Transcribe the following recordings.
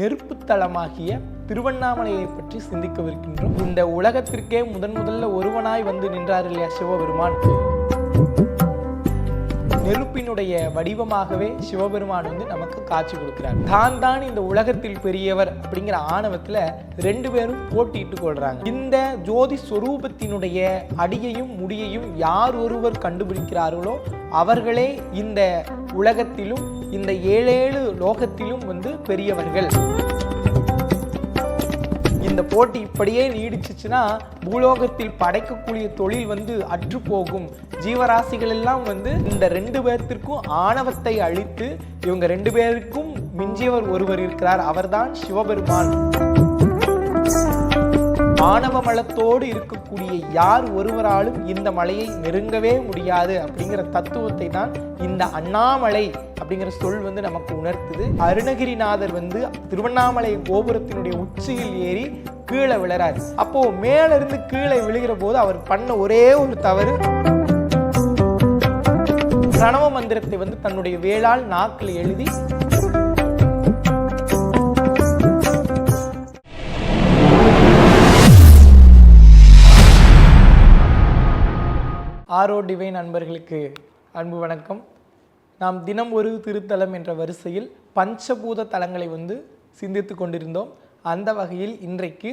நெருப்புத்தலமாகிய திருவண்ணாமலையை பற்றி சிந்திக்கவிருக்கின்றோம். இந்த உலகத்திற்கே முதன் முதல்ல ஒருவனாய் வந்து நின்றார் இல்லையா சிவபெருமான்? நெருப்பினுடைய வடிவமாகவே சிவபெருமான் வந்து நமக்கு காட்சி கொடுக்கிறார். தான் தான் இந்த உலகத்தில் பெரியவர் அப்படிங்கிற ஆணவத்துல ரெண்டு பேரும் போட்டிட்டு கொள்றாங்க. இந்த ஜோதி ஸ்வரூபத்தினுடைய அடியையும் முடியையும் யார் ஒருவர் கண்டுபிடிக்கிறார்களோ அவர்களே இந்த உலகத்திலும் இந்த ஏழேழு லோகத்திலும் வந்து பெரியவர்கள். இந்த போட்டி இப்படியே நீடிச்சிச்சுன்னா பூலோகத்தில் படைக்கக்கூடிய தொழில் வந்து அற்று போகும். ஜீவராசிகள் எல்லாம் வந்து இந்த ரெண்டு பேர்த்திற்கும் ஆணவத்தை அழித்து இவங்க ரெண்டு பேருக்கும் மிஞ்சியவர் ஒருவர் இருக்கிறார். அவர்தான் சிவபெருமான். மாணவ மலத்தோடு இருக்கும் இருக்கக்கூடிய யார் ஒருவராலும் இந்த மலையை நெருங்கவே முடியாது அப்படிங்கிற தத்துவத்தை தான் இந்த அண்ணாமலை அப்படிங்கிற சொல் வந்து நமக்கு உணர்த்துது. அருணகிரிநாதர் வந்து திருவண்ணாமலை கோபுரத்தினுடைய உச்சியில் ஏறி கீழே விழறாரு. அப்போ மேல இருந்து கீழே விழுகிற போது அவர் பண்ண ஒரே ஒரு தவறு. பிரணவ மந்திரத்தை வந்து தன்னுடைய வேளால் நாக்கில் எழுதி ஆரோ டிவைன் அன்பர்களுக்கு அன்பு வணக்கம். நாம் தினம் ஒரு திருத்தலம் என்ற வரிசையில் பஞ்சபூத தலங்களை வந்து சிந்தித்து கொண்டிருந்தோம். அந்த வகையில் இன்றைக்கு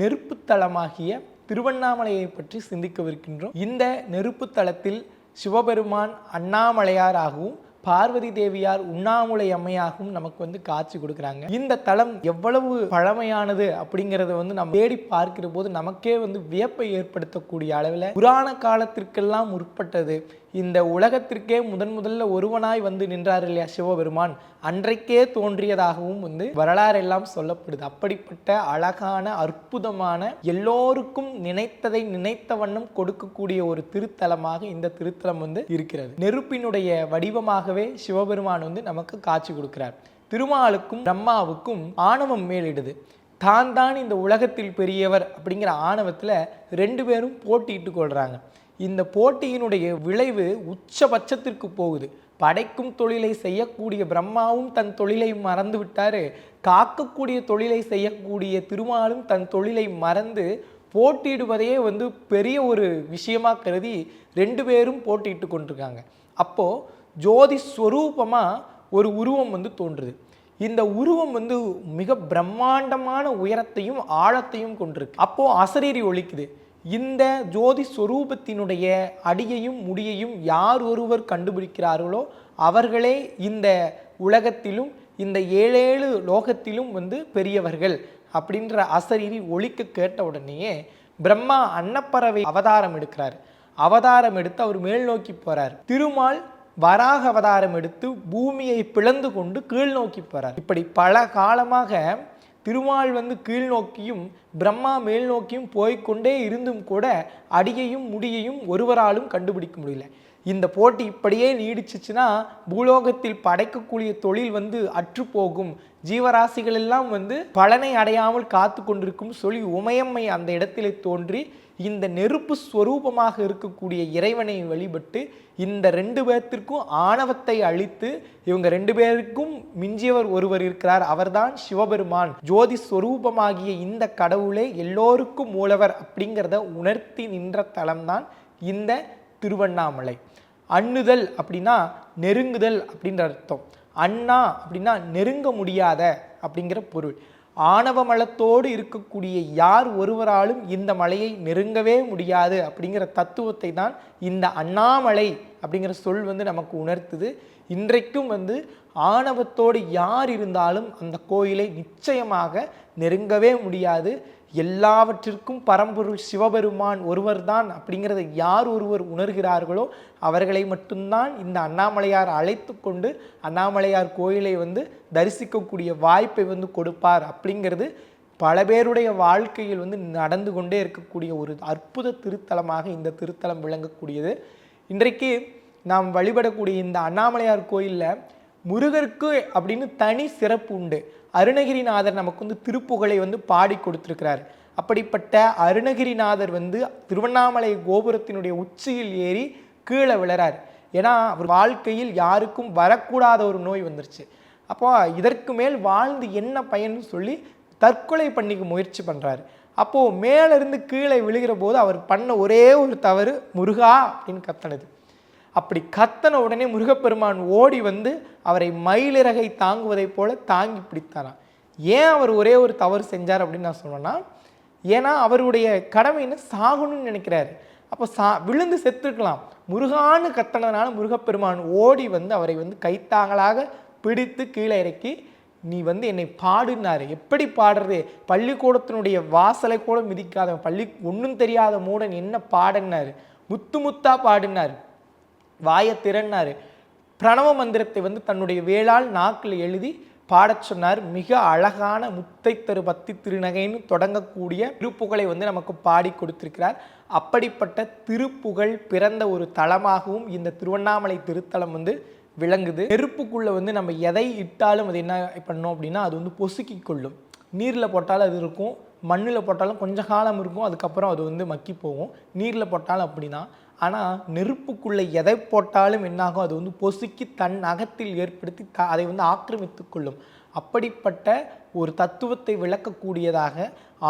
நெருப்பு தலமாகிய திருவண்ணாமலையை பற்றி சிந்திக்கவிருக்கின்றோம். இந்த நெருப்பு தலத்தில் சிவபெருமான் அண்ணாமலையாராகவும் பார்வதி தேவியார் உண்ணாமுலை அம்மையாகவும் நமக்கு வந்து காட்சி கொடுக்குறாங்க. இந்த தலம் எவ்வளவு பழமையானது அப்படிங்கிறத வந்து நம்ம தேடி பார்க்கிற போது நமக்கே வந்து வியப்பை ஏற்படுத்தக்கூடிய அளவில் புராண காலத்திற்கெல்லாம் முற்பட்டது. இந்த உலகத்திற்கே முதன் முதல்ல ஒருவனாய் வந்து நின்றார் இல்லையா சிவபெருமான்? அன்றைக்கே தோன்றியதாகவும் வந்து வரலாறு எல்லாம் சொல்லப்படுது. அப்படிப்பட்ட அழகான அற்புதமான எல்லோருக்கும் நினைத்ததை நினைத்த வண்ணம் கொடுக்கக்கூடிய ஒரு திருத்தலமாக இந்த திருத்தலம் வந்து இருக்கிறது. நெருப்பினுடைய வடிவமாகவே சிவபெருமான் வந்து நமக்கு காட்சி கொடுக்கிறார். திருமாலுக்கும் பிரம்மாவுக்கும் ஆணவம் மேலிடுது. தான் தான் இந்த உலகத்தில் பெரியவர் அப்படிங்கிற ஆணவத்தில் ரெண்டு பேரும் போட்டிட்டு கொள்கிறாங்க இந்த போட்டியினுடைய விளைவு உச்சபட்சத்திற்கு போகுது. படைக்கும் தொழிலை செய்யக்கூடிய பிரம்மாவும் தன் தொழிலை மறந்து விட்டாரு. காக்கக்கூடிய தொழிலை செய்யக்கூடிய திருமாலும் தன் தொழிலை மறந்து போட்டியிடுவதையே வந்து பெரிய ஒரு விஷயமா கருதி ரெண்டு பேரும் போட்டியிட்டு கொண்டிருக்காங்க. அப்போ ஜோதி ஸ்வரூபமாக ஒரு உருவம் வந்து தோன்றுது. இந்த உருவம் வந்து மிக பிரம்மாண்டமான உயரத்தையும் ஆழத்தையும் கொண்டிருக்கு. அப்போ அசரீரி ஒலிக்குது. இந்த ஜோதி ஸ்வரூபத்தினுடைய அடியையும் முடியையும் யார் ஒருவர் கண்டுபிடிக்கிறார்களோ அவர்களே இந்த உலகத்திலும் இந்த ஏழேழு லோகத்திலும் வந்து பெரியவர்கள் அப்படின்ற அசரீரி ஒழிக்க கேட்ட உடனேயே பிரம்மா அன்னப்பறவை அவதாரம் எடுக்கிறார். அவதாரம் எடுத்து அவர் மேல் நோக்கி போறார். திருமால் வராக அவதாரம் எடுத்து பூமியை பிளந்து கொண்டு கீழ் நோக்கி போறார். இப்படி பல காலமாக திருமால் வந்து கீழ் நோக்கியும் பிரம்மா மேல் நோக்கியும் போய்க்கொண்டே இருந்தும் கூட அடியையும் முடியையும் ஒருவராலும் கண்டுபிடிக்க முடியல. இந்த போட்டி இப்படியே நீடிச்சிச்சுன்னா பூலோகத்தில் படைக்கக்கூடிய தொழில் வந்து அற்று போகும். ஜீவராசிகள் எல்லாம் வந்து பலனை அடையாமல் காத்து கொண்டிருக்கும் சொல்லி உமையம்மை அந்த இடத்திலே தோன்றி இந்த நெருப்பு ஸ்வரூபமாக இருக்கக்கூடிய இறைவனை வழிபட்டு இந்த ரெண்டு பேர்த்திற்கும் ஆணவத்தை அழித்து இவங்க ரெண்டு பேருக்கும் மிஞ்சியவர் ஒருவர் இருக்கிறார். அவர்தான் சிவபெருமான். ஜோதி ஸ்வரூபமாகிய இந்த கடவுளே எல்லோருக்கும் மூலவர் அப்படிங்கிறத உணர்த்தி நின்ற தலம்தான் இந்த திருவண்ணாமலை. அண்ணுதல் அப்படின்னா நெருங்குதல் அப்படின்ற அர்த்தம். அண்ணா அப்படின்னா நெருங்க முடியாத அப்படிங்கிற பொருள். ஆணவ மலத்தோடு இருக்கக்கூடிய யார் ஒருவராலும் இந்த மலையை நெருங்கவே முடியாது அப்படிங்கிற தத்துவத்தை தான் இந்த அண்ணாமலை அப்படிங்கிற சொல் வந்து நமக்கு உணர்த்துது. இன்றைக்கும் வந்து ஆணவத்தோடு யார் இருந்தாலும் அந்த கோயிலை நிச்சயமாக நெருங்கவே முடியாது. எல்லாவற்றிற்கும் பரம்பொருள் சிவபெருமான் ஒருவர்தான் அப்படிங்கிறத யார் ஒருவர் உணர்கிறார்களோ அவர்களை மட்டும்தான் இந்த அண்ணாமலையார் அழைத்து கொண்டு அண்ணாமலையார் கோயிலை வந்து தரிசிக்கக்கூடிய வாய்ப்பை வந்து கொடுப்பார் அப்படிங்கிறது பல பேருடைய வாழ்க்கையில் வந்து நடந்து கொண்டே இருக்கக்கூடிய ஒரு அற்புத திருத்தலமாக இந்த திருத்தலம் விளங்கக்கூடியது. இன்றைக்கு நாம் வழிபடக்கூடிய இந்த அண்ணாமலையார் கோயிலில் முருகருக்கு அப்படின்னு தனி சிறப்பு உண்டு. அருணகிரிநாதர் நமக்கு வந்து திருப்புகழை வந்து பாடி கொடுத்துருக்கிறார். அப்படிப்பட்ட அருணகிரிநாதர் வந்து திருவண்ணாமலை கோபுரத்தினுடைய உச்சியில் ஏறி கீழே விழறார். ஏன்னா அவர் வாழ்க்கையில் யாருக்கும் வரக்கூடாத ஒரு நோய் வந்துருச்சு. அப்போ இதற்கு மேல் வாழ்ந்து என்ன பயன்னு சொல்லி தற்கொலை பண்ணிக்க முயற்சி பண்ணுறாரு அப்போது மேலேருந்து கீழே விழுகிற போது அவர் பண்ண ஒரே ஒரு தவறு முருகா அப்படின்னு கத்தனது. அப்படி கத்தன உடனே முருகப்பெருமான் ஓடி வந்து அவரை மயிலிறகை தாங்குவதைப் போல தாங்கி பிடித்தாராம். ஏன் அவர் ஒரே ஒரு தவறு செஞ்சார் அப்படின்னு நான் சொன்னேன்னா ஏன்னா அவருடைய கடமை என்ன சாகணும்னு நினைக்கிறாரு. அப்போ சா விழுந்து செத்துருக்கலாம். முருகான்னு கத்தனதுனால முருகப்பெருமான் ஓடி வந்து அவரை வந்து கைத்தாங்களாக பிடித்து கீழே இறக்கி நீ வந்து என்னை பாடுனாரு எப்படி பாடுறது? பள்ளிக்கூடத்தினுடைய வாசலை கூட மிதிக்காத பள்ளி ஒன்றும் தெரியாத மூடன் என்ன பாடுனாரு முத்து முத்தாக பாடினார் வாயை திறன்னாரு. பிரணவ மந்திரத்தை வந்து தன்னுடைய வேளால் நாக்கில் எழுதி பாடச் சொன்னார். மிக அழகான முத்தை தரு பத்தி திருநகைன்னு தொடங்கக்கூடிய திருப்புகழை வந்து நமக்கு பாடி கொடுத்திருக்கிறார். அப்படிப்பட்ட திருப்புகழ் பிறந்த ஒரு தலமாகவும் இந்த திருவண்ணாமலை திருத்தலம் வந்து விளங்குது. நெருப்புக்குள்ளே வந்து நம்ம எதை இட்டாலும் அது என்ன பண்ணோம் அப்படின்னா அது வந்து பொசுக்கி கொள்ளும். நீரில் போட்டாலும் அது இருக்கும். மண்ணில் போட்டாலும் கொஞ்ச காலம் இருக்கும். அதுக்கப்புறம் அது வந்து மக்கி போகும். நீரில் போட்டாலும் அப்படிதான். ஆனால் நெருப்புக்குள்ளே எதை போட்டாலும் என்னாகும்? அது வந்து பொசுக்கி தன் அகத்தில் ஏற்படுத்தி த அதை வந்து ஆக்கிரமித்து கொள்ளும். அப்படிப்பட்ட ஒரு தத்துவத்தை விளக்கக்கூடியதாக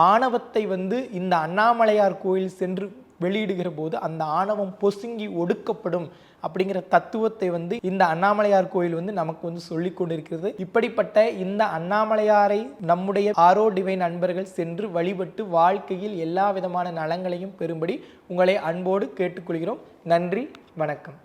ஆணவத்தை வந்து இந்த அண்ணாமலையார் கோயில் சென்று வெளியிடுகிற போது அந்த ஆணவம் பொசுங்கி ஒடுக்கப்படும் அப்படிங்கிற தத்துவத்தை வந்து இந்த அண்ணாமலையார் கோயில் வந்து நமக்கு வந்து சொல்லி கொண்டிருக்கிறது. இப்படிப்பட்ட இந்த அண்ணாமலையாரை நம்முடைய ஆரோ டிவைன் நண்பர்கள் சென்று வழிபட்டு வாழ்க்கையில் எல்லா விதமான நலங்களையும் பெறும்படி உங்களை அன்போடு கேட்டுக்கொள்கிறோம். நன்றி வணக்கம்.